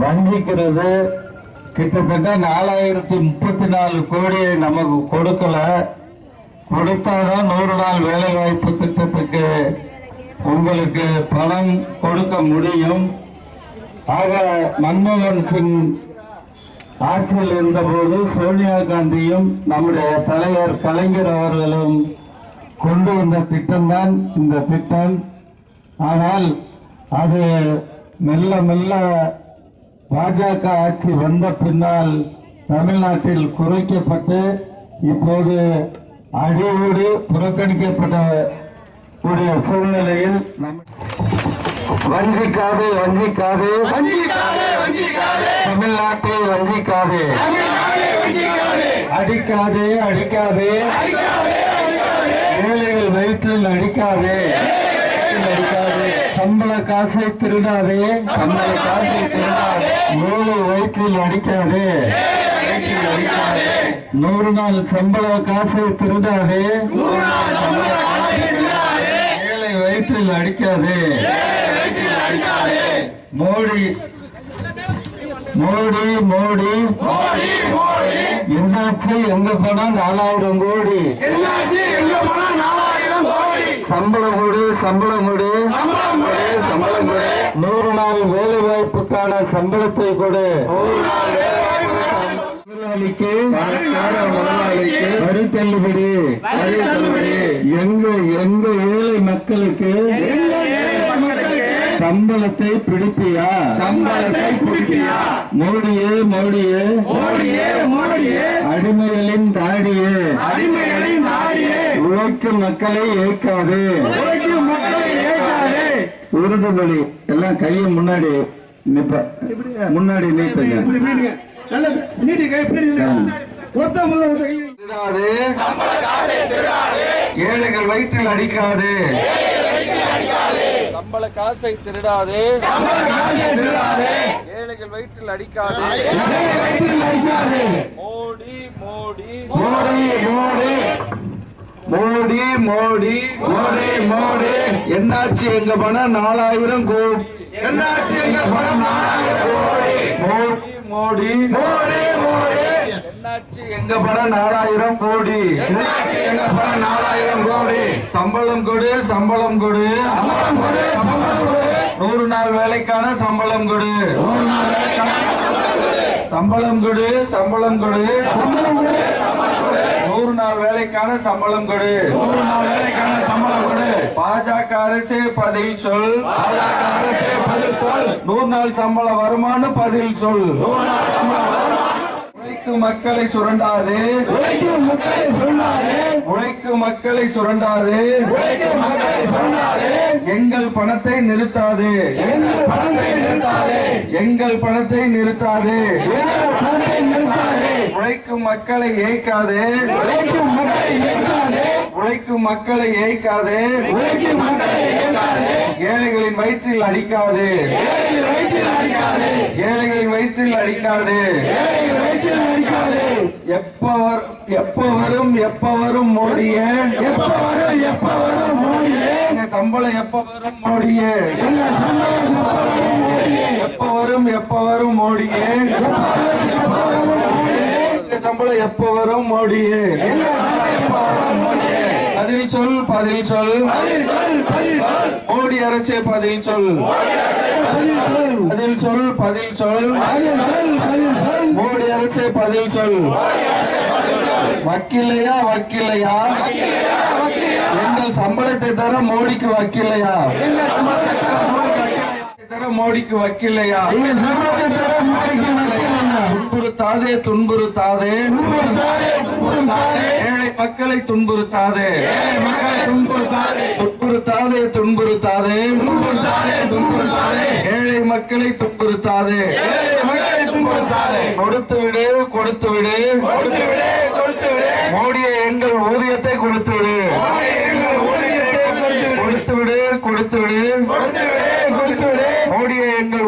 வஞ்சிக்கிறது கிட்டத்தட்ட நாலாயிரத்தி முப்பத்தி நாலு கோடியை நமக்கு கொடுக்கல. கொடுத்தாதான் நூறு நாள் வேலை வாய்ப்பு திட்டத்துக்கு உங்களுக்கு பணம் கொடுக்க முடியும். ஆக மன்மோகன் சிங் ஆட்சியில் இருந்தபோது சோனியா காந்தியும் நம்முடைய தலைவர் கலைஞர் அவர்களும் கொண்டு வந்த திட்டம்தான் இந்த திட்டம். ஆனால் அது மெல்ல மெல்ல பாஜக ஆட்சி வந்த பின்னால் தமிழ்நாட்டில் குறைக்கப்பட்டு இப்போது அடியோடு புறக்கணிக்கப்பட்ட கூடிய சூழ்நிலையில் வஞ்சிக்காது வஞ்சிக்காது. தமிழ்நாட்டை வஞ்சிக்காது. அடிக்காதே அடிக்காதே. ஏழைகள் வயிற்றில் அடிக்காதே. சம்பள காசை திருடாதே. சம்பள காசை திருடாதே. நூறு வயிற்றில் அடிக்காதே. நூறு நாள் சம்பள காசை திருடாதே. ஏழை வயிற்றில் அடிக்காதே. மோடி மோடி மோடி. என்னாச்சு? எங்க பணம் நாலாயிரம் கோடி. என்னாச்சு? எங்க பணம் சம்பளம் கொடு சம்பளம் கொடு சம்பளம் கொடு நூறு நாள் வேலை வாய்ப்புக்கான சம்பளத்தை கொடு முதலாளிக்கு வரி தள்ளுபடி. எங்க எங்க ஏழை மக்களுக்கு சம்பளத்தை பிடிப்பியா? சம்பளத்தை பிடிப்பியா? மோடியே மோடியே. மோடியே மோடியே. அடிமைகளின் தாடியே. நாடியே உழைக்கும் மக்களை ஏற்காது. உறுதிமொழி எல்லாம் கையை முன்னாடி நிப்ப. முன்னாடி நீட்டுங்க. திருடாதே. சம்பள காசை திருடாதே. ஏழைகள் வயிற்றில் அடிக்காது. சம்பள காசை திருடாதே. சம்பள காசை திருடாதே. ஏழைகள் வயிற்றில் அடிக்காதே. வயிற்றில் அடிக்காதே. மோடி மோடி. மோடி மோடி. மோடி மோடி. மோடி மோடி. என்னாச்சு எங்க பணம் நாலாயிரம் கோடி என்னாச்சு எங்க பணம் நாலாயிரம் கோடி? மோடி மோடி. மோடி என்னாச்சு எங்க பணம் நாலாயிரம் கோடி? என்னாச்சு எங்க பணம் நாலாயிரம் கோடி? சம்பளம் கொடு சம்பளம் கொடு. சம்பளம் கொடு சம்பளம் கொடு. நூறு நாள் வேலைக்கான சம்பளம் கொடு. நூறு நாள் வேலைக்கான சம்பளம் கொடு. சம்பளம் கொடு சம்பளம் கொடு சம்பளம் கொடு சம்பளம் கொடு நூறு நாள் வேலைக்கான சம்பளம் கொடு. நூறு நாள் வேலைக்கான சம்பளம் கொடு. பாஜக அரசே பதில் சொல். பாஜக அரசே பதில் சொல். நூறு நாள் சம்பளம் வருமானு பதில் சொல். நூறு நாள் சம்பளம்? உழைக்கும் மக்களை சுரண்டாதே. உழைக்கும் மக்களை சொல்லாதே உழைக்கும் மக்களை சுரண்டாதே. உழைக்கும் மக்களை எங்கள் பணத்தை நிறுத்தாதே. எங்கள் பணத்தை நிறுத்தாதே. எங்கள் பணத்தை உழைக்கும் மக்களை ஏய்க்காதே. உழைக்கும் மக்களை இயக்காதே உழைக்கும் மக்களை ஏய்க்காதே. உழைக்கும் மக்களை இயக்காதே ஏழைகளின் வயிற்றில் அடிக்காதே. ஏழைகள் வயிற்றில் அடிக்காதே. ஏழைகளின் வயிற்றில் அடிக்காதே. எப்பவர் எப்பவரும் எப்பவரும் மோடிய. எப்பவரும் எப்பவரும் மோடிய. எங்க சம்பளம் எப்போ வரும் எங்க எப்போ வரும் எப்பவரும் மோடிய. எங்க சம்பளம் எப்போ வரும் எங்க பதில் சொல் பதில் சொல். மோடி அரசே பதில் சொல். பதில் சொல். பதில் சொல் மோடி அரசே பதில் சொல். வக்கில்லையா வக்கில்லையா எங்கள் சம்பளத்தை தர மோடிக்கு வக்கில்லையா தர மோடிக்கு வக்கில்லையா துன்புறுத்தாதே துன்புறுத்தாதே. ஏழை மக்களை துன்புறுத்தாதே. மக்களை துன்புறுத்தாதே துன்புறுத்தாதே. துன்புறுத்தாதே துன்புறுத்தாதே துன்புறுத்தாதே ஏழை மக்களை துன்புறுத்தாதே. மக்களை துன்புறுத்தாதே கொடுத்து விடு கொடுத்து விடு கொடுத்து விடு கொடுத்து விடு எங்கள் ஊதியத்தை கொடுத்து விடு கொடுத்து விடு கொடுத்து விடு கொடுத்து விடு கொடுத்து விடு எங்கள்